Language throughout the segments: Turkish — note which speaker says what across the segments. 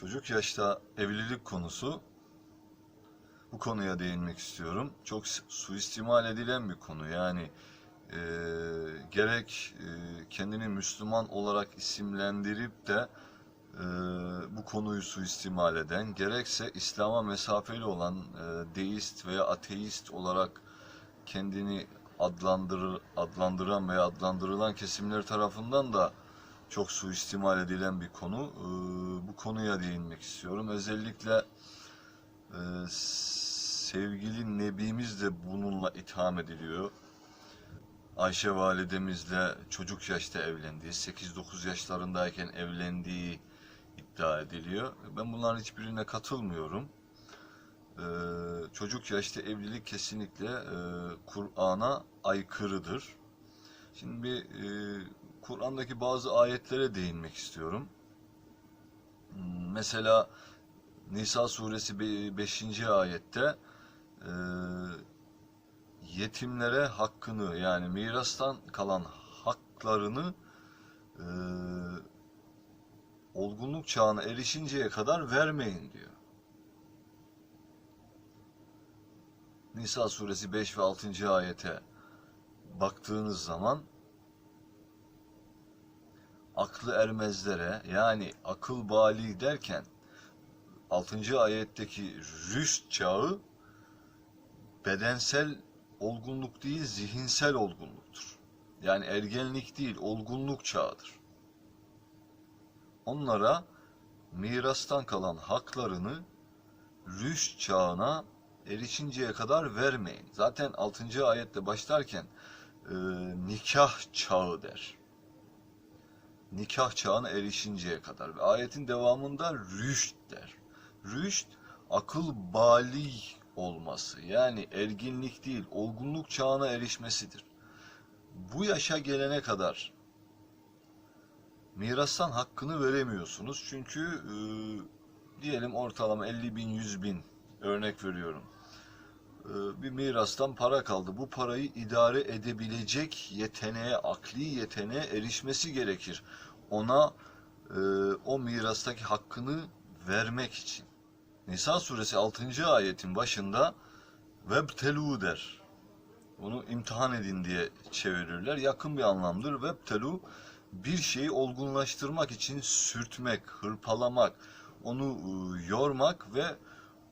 Speaker 1: Çocuk yaşta evlilik konusu. Bu konuya değinmek istiyorum. Çok su- suistimal edilen bir konu. Yani e, gerek e, kendini Müslüman olarak isimlendirip de e, bu konuyu suistimal eden, gerekse İslam'a mesafeli olan e, deist veya ateist olarak kendini adlandırır, adlandıran veya adlandırılan kesimler tarafından da çok suistimal edilen bir konu. Ee, bu konuya değinmek istiyorum. Özellikle e, sevgili Nebimiz de bununla itham ediliyor. Ayşe validemizle çocuk yaşta evlendiği, 8-9 yaşlarındayken evlendiği iddia ediliyor. Ben bunların hiçbirine katılmıyorum. Ee, çocuk yaşta evlilik kesinlikle e, Kur'an'a aykırıdır. Şimdi bir e, Kur'an'daki bazı ayetlere değinmek istiyorum. Mesela Nisa suresi 5. ayette e, yetimlere hakkını yani mirastan kalan haklarını e, olgunluk çağına erişinceye kadar vermeyin diyor. Nisa suresi 5 ve 6. ayete baktığınız zaman aklı ermezlere yani akıl bali derken 6. ayetteki rüşt çağı bedensel olgunluk değil zihinsel olgunluktur. Yani ergenlik değil olgunluk çağıdır. Onlara mirastan kalan haklarını rüşt çağına erişinceye kadar vermeyin. Zaten 6. ayette başlarken e, nikah çağı der. Nikah çağına erişinceye kadar. Ve ayetin devamında rüşt der. Rüşt akıl bali olması. Yani erginlik değil, olgunluk çağına erişmesidir. Bu yaşa gelene kadar mirastan hakkını veremiyorsunuz. Çünkü e, diyelim ortalama 50 bin, 100 bin örnek veriyorum. E, bir mirastan para kaldı. Bu parayı idare edebilecek yeteneğe, akli yeteneğe erişmesi gerekir. Ona e, o mirastaki hakkını vermek için. Nisa suresi 6. ayetin başında vebtelu der. Bunu imtihan edin diye çevirirler. Yakın bir anlamdır. Vebtelu bir şeyi olgunlaştırmak için sürtmek, hırpalamak, onu e, yormak ve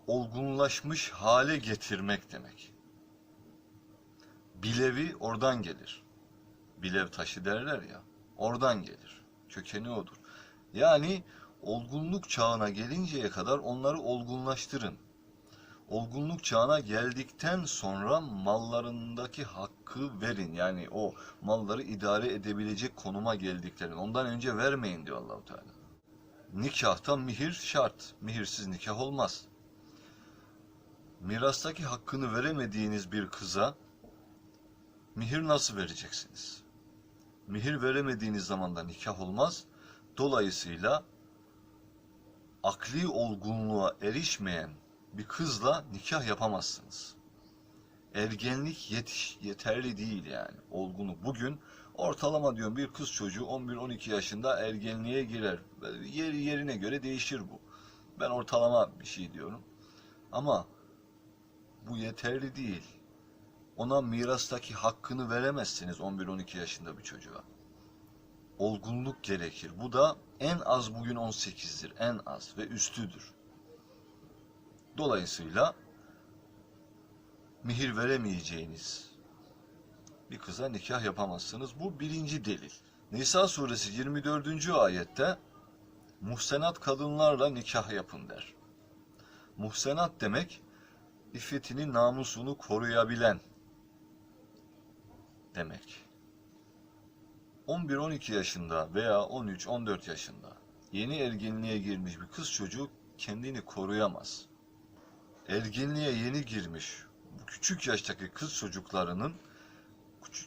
Speaker 1: olgunlaşmış hale getirmek demek. Bilevi oradan gelir. Bilev taşı derler ya. Oradan gelir. Kökeni odur. Yani olgunluk çağına gelinceye kadar onları olgunlaştırın. Olgunluk çağına geldikten sonra mallarındaki hakkı verin. Yani o malları idare edebilecek konuma geldiklerini. Ondan önce vermeyin diyor Allahu Teala. Nikahta mihir şart. Mihirsiz nikah olmaz. Mirastaki hakkını veremediğiniz bir kıza mihir nasıl vereceksiniz? Mihir veremediğiniz zaman da nikah olmaz. Dolayısıyla akli olgunluğa erişmeyen bir kızla nikah yapamazsınız. Ergenlik yetiş, yeterli değil yani olgunluk. Bugün ortalama diyorum bir kız çocuğu 11-12 yaşında ergenliğe girer. Yeri yerine göre değişir bu. Ben ortalama bir şey diyorum. Ama bu yeterli değil. Ona mirastaki hakkını veremezsiniz 11-12 yaşında bir çocuğa. Olgunluk gerekir. Bu da en az bugün 18'dir. En az ve üstüdür. Dolayısıyla mihir veremeyeceğiniz bir kıza nikah yapamazsınız. Bu birinci delil. Nisa suresi 24. ayette muhsenat kadınlarla nikah yapın der. Muhsenat demek iffetini, namusunu koruyabilen demek. 11-12 yaşında veya 13-14 yaşında yeni ergenliğe girmiş bir kız çocuğu kendini koruyamaz. Ergenliğe yeni girmiş bu küçük yaştaki kız çocuklarının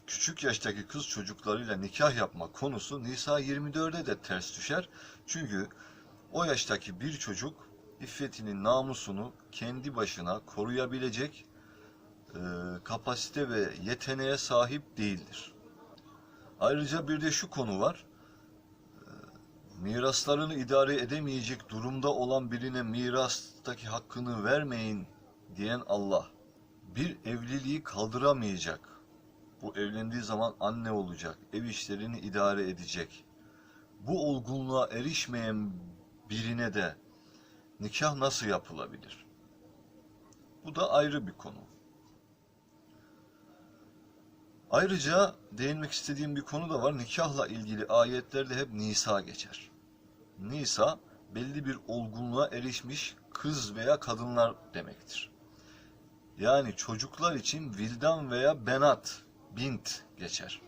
Speaker 1: küçük, yaştaki kız çocuklarıyla nikah yapma konusu Nisa 24'e de ters düşer. Çünkü o yaştaki bir çocuk iffetinin namusunu kendi başına koruyabilecek e, kapasite ve yeteneğe sahip değildir. Ayrıca bir de şu konu var. E, miraslarını idare edemeyecek durumda olan birine mirastaki hakkını vermeyin diyen Allah bir evliliği kaldıramayacak. Bu evlendiği zaman anne olacak, ev işlerini idare edecek. Bu olgunluğa erişmeyen birine de nikah nasıl yapılabilir? Bu da ayrı bir konu. Ayrıca değinmek istediğim bir konu da var. Nikahla ilgili ayetlerde hep Nisa geçer. Nisa belli bir olgunluğa erişmiş kız veya kadınlar demektir. Yani çocuklar için vildan veya benat, bint geçer.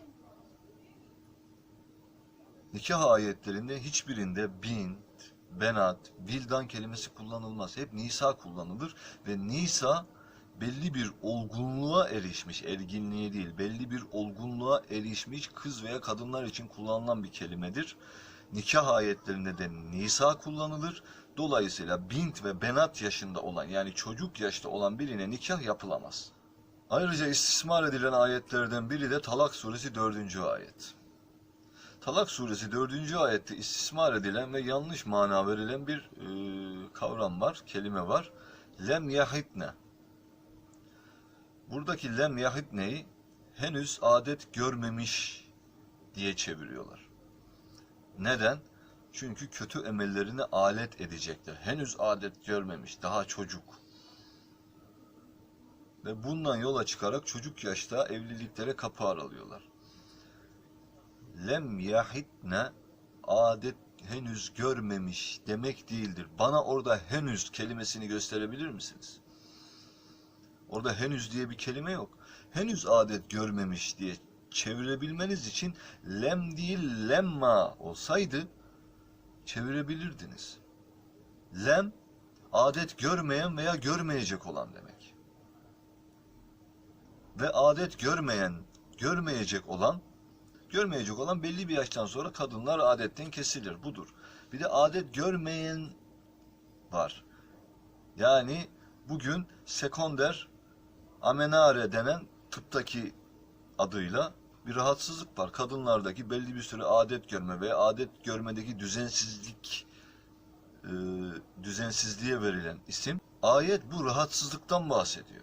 Speaker 1: Nikah ayetlerinde hiçbirinde bint, benat, vildan kelimesi kullanılmaz. Hep Nisa kullanılır ve Nisa belli bir olgunluğa erişmiş, erginliğe değil, belli bir olgunluğa erişmiş kız veya kadınlar için kullanılan bir kelimedir. Nikah ayetlerinde de Nisa kullanılır. Dolayısıyla bint ve benat yaşında olan yani çocuk yaşta olan birine nikah yapılamaz. Ayrıca istismar edilen ayetlerden biri de Talak suresi 4. ayet. Talak suresi 4. ayette istismar edilen ve yanlış mana verilen bir e, kavram var, kelime var. Lem yahitne. Buradaki lem yahitneyi henüz adet görmemiş diye çeviriyorlar. Neden? Çünkü kötü emellerine alet edecekler. Henüz adet görmemiş, daha çocuk. Ve bundan yola çıkarak çocuk yaşta evliliklere kapı aralıyorlar. Lem yahitne adet henüz görmemiş demek değildir. Bana orada henüz kelimesini gösterebilir misiniz? Orada henüz diye bir kelime yok. Henüz adet görmemiş diye çevirebilmeniz için lem değil lemma olsaydı çevirebilirdiniz. Lem adet görmeyen veya görmeyecek olan demek. Ve adet görmeyen, görmeyecek olan, görmeyecek olan belli bir yaştan sonra kadınlar adetten kesilir. Budur. Bir de adet görmeyen var. Yani bugün sekonder amenare denen tıptaki adıyla bir rahatsızlık var. Kadınlardaki belli bir süre adet görme veya adet görmedeki düzensizlik e, düzensizliğe verilen isim. Ayet bu rahatsızlıktan bahsediyor.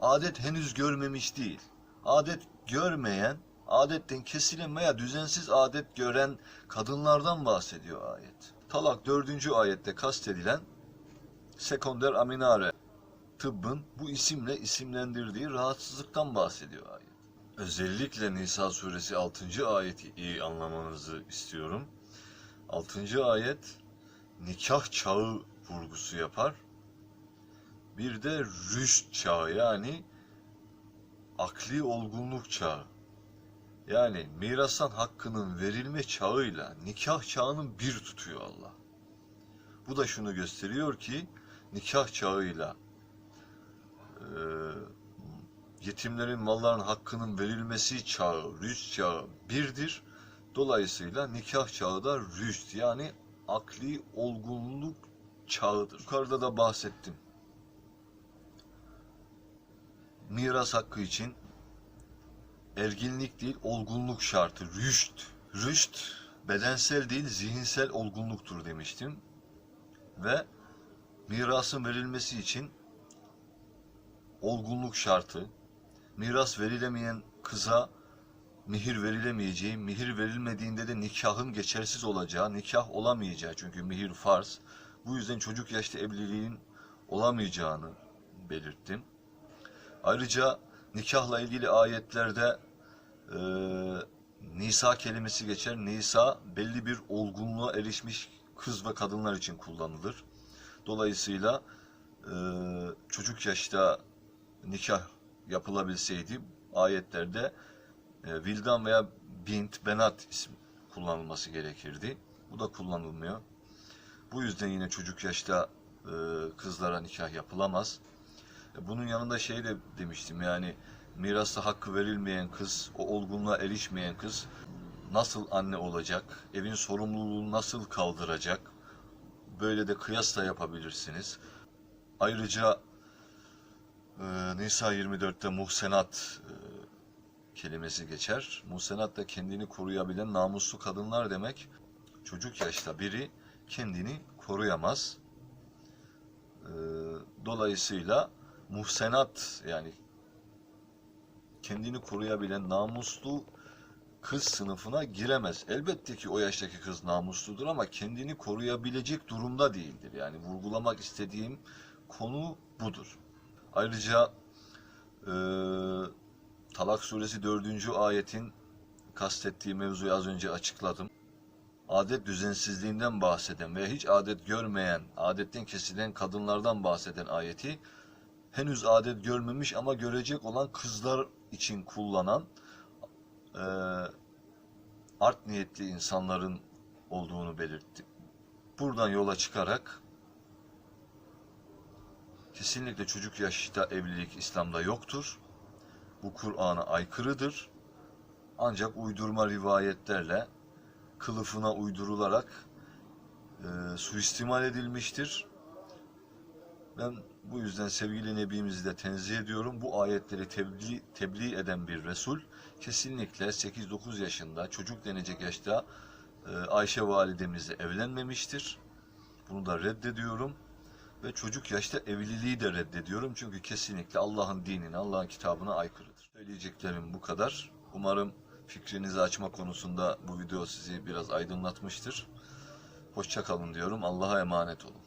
Speaker 1: Adet henüz görmemiş değil. Adet görmeyen, adetten kesilen veya düzensiz adet gören kadınlardan bahsediyor ayet. Talak 4. ayette kastedilen sekonder aminare tıbbın bu isimle isimlendirdiği rahatsızlıktan bahsediyor ayet. Özellikle Nisa suresi 6. ayeti iyi anlamanızı istiyorum. 6. ayet nikah çağı vurgusu yapar. Bir de rüşt çağı yani akli olgunluk çağı. Yani mirastan hakkının verilme çağıyla nikah çağının bir tutuyor Allah. Bu da şunu gösteriyor ki nikah çağıyla e, yetimlerin malların hakkının verilmesi çağı, rüşt çağı birdir. Dolayısıyla nikah çağı da rüşt yani akli olgunluk çağıdır. Yukarıda da bahsettim. Miras hakkı için erginlik değil olgunluk şartı, rüşt. Rüşt bedensel değil zihinsel olgunluktur demiştim. Ve mirasın verilmesi için olgunluk şartı, miras verilemeyen kıza mihir verilemeyeceği, mihir verilmediğinde de nikahın geçersiz olacağı, nikah olamayacağı çünkü mihir farz. Bu yüzden çocuk yaşta evliliğin olamayacağını belirttim. Ayrıca nikahla ilgili ayetlerde e, Nisa kelimesi geçer. Nisa belli bir olgunluğa erişmiş kız ve kadınlar için kullanılır. Dolayısıyla e, çocuk yaşta nikah yapılabilseydi ayetlerde e, vildan veya bint, benat isim kullanılması gerekirdi. Bu da kullanılmıyor. Bu yüzden yine çocuk yaşta e, kızlara nikah yapılamaz. E, bunun yanında şey de demiştim yani mirasta hakkı verilmeyen kız, o olgunluğa erişmeyen kız nasıl anne olacak, evin sorumluluğunu nasıl kaldıracak, böyle de kıyas da yapabilirsiniz. Ayrıca e, Nisa 24'te muhsenat e, kelimesi geçer. Muhsenat da kendini koruyabilen namuslu kadınlar demek. çocuk yaşta biri kendini koruyamaz. Ee, dolayısıyla muhsenat yani kendini koruyabilen namuslu kız sınıfına giremez. Elbette ki o yaştaki kız namusludur ama kendini koruyabilecek durumda değildir. Yani vurgulamak istediğim konu budur. Ayrıca e, Talak suresi 4. ayetin kastettiği mevzuyu az önce açıkladım. Adet düzensizliğinden bahseden ve hiç adet görmeyen, adetten kesilen kadınlardan bahseden ayeti henüz adet görmemiş ama görecek olan kızlar için kullanan e, art niyetli insanların olduğunu belirtti. Buradan yola çıkarak kesinlikle çocuk yaşta evlilik İslam'da yoktur. Bu Kur'an'a aykırıdır. Ancak uydurma rivayetlerle kılıfına uydurularak e, suistimal edilmiştir. Ben bu yüzden sevgili Nebimizi de tenzih ediyorum. Bu ayetleri tebliğ, tebliğ eden bir Resul kesinlikle 8-9 yaşında çocuk denecek yaşta e, Ayşe validemizle evlenmemiştir. Bunu da reddediyorum. Ve çocuk yaşta evliliği de reddediyorum. Çünkü kesinlikle Allah'ın dinine, Allah'ın kitabına aykırıdır. Söyleyeceklerim bu kadar. Umarım fikrinizi açma konusunda bu video sizi biraz aydınlatmıştır. Hoşça kalın diyorum. Allah'a emanet olun.